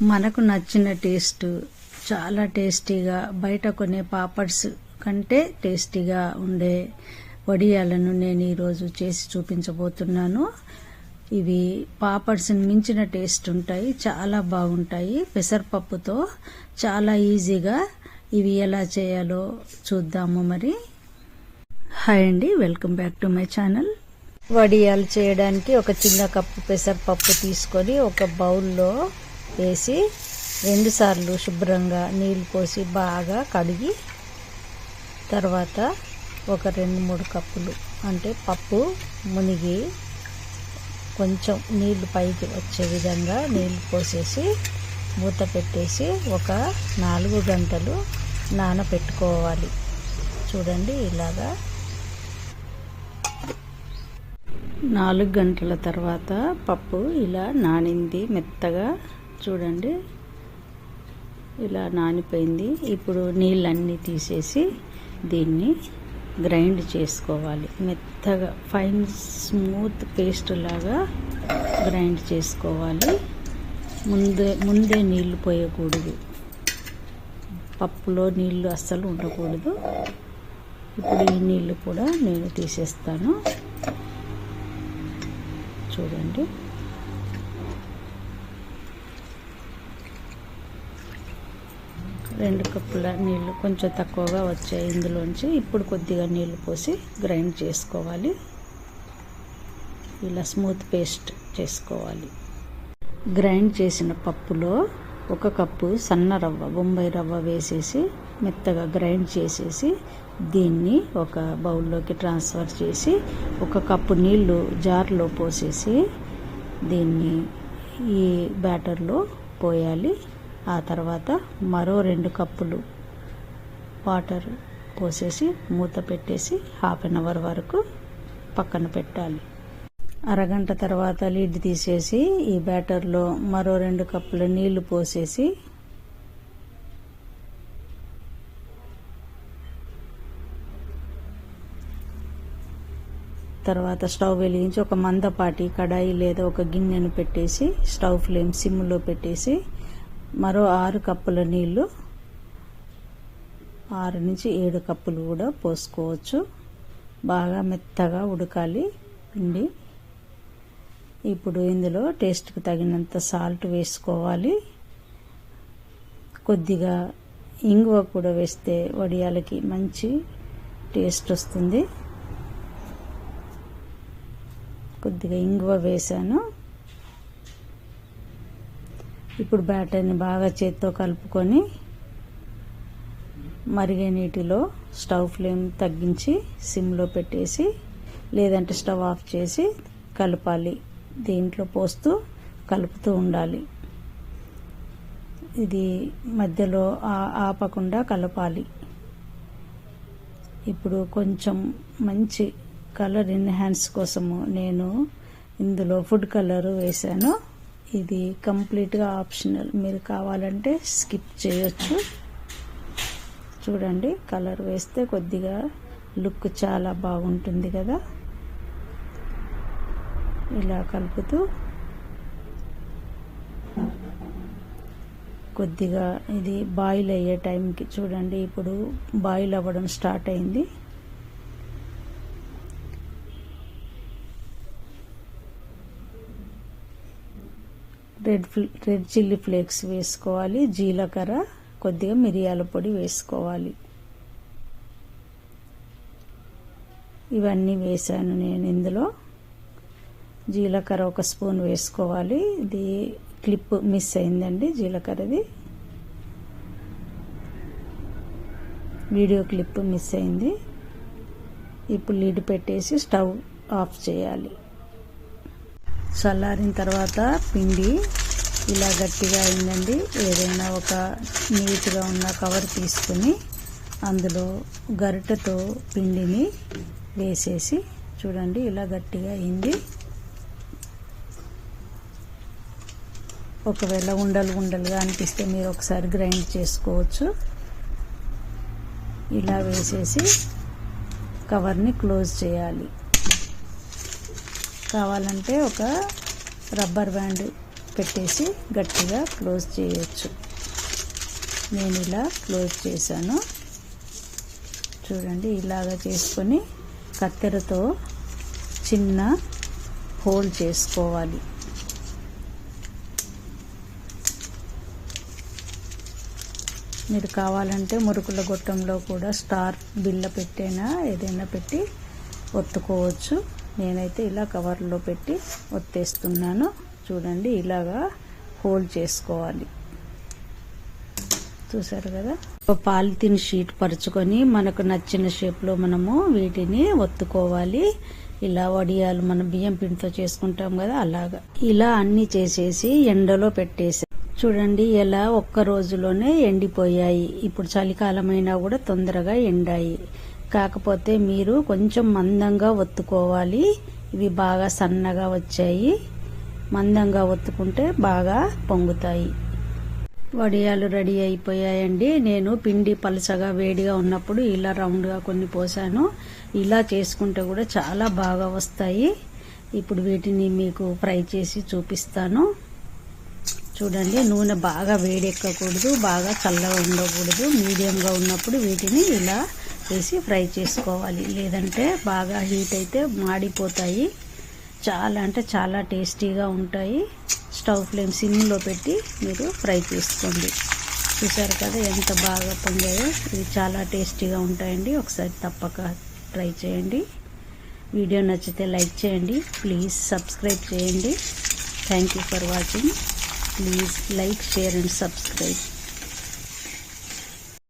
మనకు నచ్చిన టేస్ట్ చాలా టేస్టీగా బయట కొనే పాపడ్స్ కంటే టేస్టీగా ఉండే వడియాలను నేను ఈరోజు చేసి చూపించబోతున్నాను. ఇవి పాపడ్స్ని మించిన టేస్ట్ ఉంటాయి చాలా బాగుంటాయి. పెసరపప్పుతో చాలా ఈజీగా ఇవి ఎలా చేయాలో చూద్దాము మరి. హాయ్ అండి welcome back to my channel. వడియాలు చేయడానికి ఒక చిన్న కప్పు పెసరపప్పు తీసుకొని ఒక బౌల్లో వేసి రెండుసార్లు శుభ్రంగా నీళ్ళు పోసి బాగా కడిగి తర్వాత ఒక రెండు మూడు కప్పులు అంటే పప్పు మునిగి కొంచెం నీళ్ళు పైకి వచ్చే విధంగా నీళ్ళు పోసేసి మూత పెట్టేసి ఒక నాలుగు గంటలు నానబెట్టుకోవాలి చూడండి ఇలాగా. నాలుగు గంటల తర్వాత పప్పు ఇలా నానింది మెత్తగా. చూడండి. ఇలా నానిపోయింది. ఇప్పుడు నీళ్ళన్నీ తీసేసి దీన్ని గ్రైండ్ చేసుకోవాలి. మెత్తగా ఫైన్ స్మూత్ పేస్ట్ లాగా గ్రైండ్ చేసుకోవాలి. ముందే ముందే నీళ్ళు పోయకూడదు. పప్పులో నీళ్ళు అస్సలు ఉండకూడదు. ఇప్పుడు ఈ నీళ్ళు కూడా నేను తీసేస్తాను. చూడండి. రెండు కప్పుల నీళ్ళు కొంచెం తక్కువగా వచ్చాయి ఇందులోంచి. ఇప్పుడు కొద్దిగా నీళ్ళు పోసి గ్రైండ్ చేసుకోవాలి. ఇలా స్మూత్ పేస్ట్ చేసుకోవాలి. గ్రైండ్ చేసిన పప్పులో ఒక కప్పు సన్న రవ్వ బొంబాయి రవ్వ వేసేసి మెత్తగా గ్రైండ్ చేసేసి దీన్ని ఒక బౌల్లోకి ట్రాన్స్ఫర్ చేసి ఒక కప్పు నీళ్ళు జార్లో పోసేసి దీన్ని ఈ బ్యాటర్లో పోయాలి. ఆ తర్వాత మరో రెండు కప్పులు వాటర్ పోసేసి మూత పెట్టేసి హాఫ్ అన్ అవర్ వరకు పక్కన పెట్టాలి. అరగంట తర్వాత లిడ్ తీసేసి ఈ బ్యాటర్లో మరో రెండు కప్పుల నీళ్ళు పోసేసి తర్వాత స్టవ్ వెలిగించి ఒక మందపాటి కడాయి లేదా ఒక గిన్నెను పెట్టేసి స్టవ్ ఫ్లేమ్ సిమ్లో పెట్టేసి మరో ఆరు కప్పుల నీళ్ళు ఆరు నుంచి ఏడు కప్పులు కూడా పోసుకోవచ్చు. బాగా మెత్తగా ఉడకాలి పిండి. ఇప్పుడు ఇందులో టేస్ట్కి తగినంత సాల్ట్ వేసుకోవాలి. కొద్దిగా ఇంగువ కూడా వేస్తే వడియాలకి మంచి టేస్ట్ వస్తుంది. కొద్దిగా ఇంగువ వేసాను. ఇప్పుడు బ్యాటర్ని బాగా చేత్తో కలుపుకొని మరిగే నీటిలో స్టవ్ ఫ్లేమ్ తగ్గించి సిమ్లో పెట్టేసి లేదంటే స్టవ్ ఆఫ్ చేసి కలపాలి. దీంట్లో పోస్తూ కలుపుతూ ఉండాలి. ఇది మధ్యలో ఆపకుండా కలపాలి. ఇప్పుడు కొంచెం మంచి కలర్ ఎన్హాన్స్ కోసము నేను ఇందులో ఫుడ్ కలర్ వేసాను ఇది కంప్లీట్గా ఆప్షనల్. మీరు కావాలంటే స్కిప్ చేయొచ్చు. చూడండి కలర్ వేస్తే కొద్దిగా లుక్ చాలా బాగుంటుంది కదా. ఇలా కలుపుతూ కొద్దిగా ఇది బాయిల్ అయ్యే టైంకి చూడండి ఇప్పుడు బాయిల్ అవ్వడం స్టార్ట్ అయింది. రెడ్ రెడ్ చిల్లీ ఫ్లేక్స్ వేసుకోవాలి జీలకర్ర కొద్దిగా మిరియాల పొడి వేసుకోవాలి. ఇవన్నీ వేసాను నేను ఇందులో. జీలకర్ర ఒక స్పూన్ వేసుకోవాలి. ఇది క్లిప్ మిస్ అయిందండి జీలకర్రది. వీడియో క్లిప్ మిస్ అయింది. ఇప్పుడు లీడ్ పెట్టేసి స్టవ్ ఆఫ్ చేయాలి. చల్లారిన తర్వాత పిండి ఇలా గట్టిగా అయిందండి. ఏదైనా ఒక నీట్గా ఉన్న కవర్ తీసుకుని అందులో గరిటెతో పిండిని వేసేసి చూడండి ఇలా గట్టిగా అయింది. ఒకవేళ ఉండలు ఉండలుగా అనిపిస్తే మీరు ఒకసారి గ్రైండ్ చేసుకోవచ్చు. ఇలా వేసేసి కవర్ని క్లోజ్ చేయాలి. కావాలంటే ఒక రబ్బర్ బ్యాండ్ పెట్టేసి గట్టిగా క్లోజ్ చేయొచ్చు. నేను ఇలా క్లోజ్ చేశాను. చూడండి ఇలాగ చేసుకొని కత్తెరతో చిన్న హోల్ చేసుకోవాలి. మీరు కావాలంటే మురుకుల గొట్టంలో కూడా స్టార్ బిల్ల పెట్టైనా ఏదైనా పెట్టి ఒత్తుకోవచ్చు. నేనైతే ఇలా కవర్లో పెట్టి ఒత్తేస్తున్నాను. చూడండి ఇలాగా హోల్డ్ చేసుకోవాలి. చూసారు కదా? ఒక పాలిథిన్ షీట్ పరుచుకొని మనకు నచ్చిన షేప్లో మనము వీటిని ఒత్తుకోవాలి. ఇలా వడియాలు మనం బియ్యం పిండితో చేసుకుంటాం కదా అలాగా. ఇలా అన్ని చేసేసి ఎండలో పెట్టేసి చూడండి ఎలా ఒక్క రోజులోనే ఎండిపోయాయి. ఇప్పుడు చలికాలమైనా కూడా తొందరగా ఎండాయి. కాకపోతే మీరు కొంచెం మందంగా ఒత్తుకోవాలి. ఇవి బాగా సన్నగా వచ్చాయి. మందంగా ఒత్తుకుంటే బాగా పొంగుతాయి. వడియాలు రెడీ అయిపోయాయండి. నేను పిండి పలచగా వేడిగా ఉన్నప్పుడు ఇలా రౌండ్గా కొన్ని పోసాను. ఇలా చేసుకుంటే కూడా చాలా బాగా వస్తాయి. ఇప్పుడు వీటిని మీకు ఫ్రై చేసి చూపిస్తాను. చూడండి నూనె బాగా వేడెక్కకూడదు బాగా చల్లగా ఉండకూడదు. మీడియంగా ఉన్నప్పుడు వీటిని ఇలా వేసి ఫ్రై చేసుకోవాలి. లేదంటే బాగా హీట్ అయితే మాడిపోతాయి. చాలా అంటే చాలా టేస్టీగా ఉంటాయి. స్టవ్ ఫ్లేమ్ సిమ్లో పెట్టి మీరు ఫ్రై చేసుకోండి. చూసారు కదా ఎంత బాగా పొంగాయో. ఇవి చాలా టేస్టీగా ఉంటాయండి. ఒకసారి తప్పక ట్రై చేయండి. వీడియో నచ్చితే లైక్ చేయండి. ప్లీజ్ సబ్స్క్రైబ్ చేయండి. Thank you for watching please like share and subscribe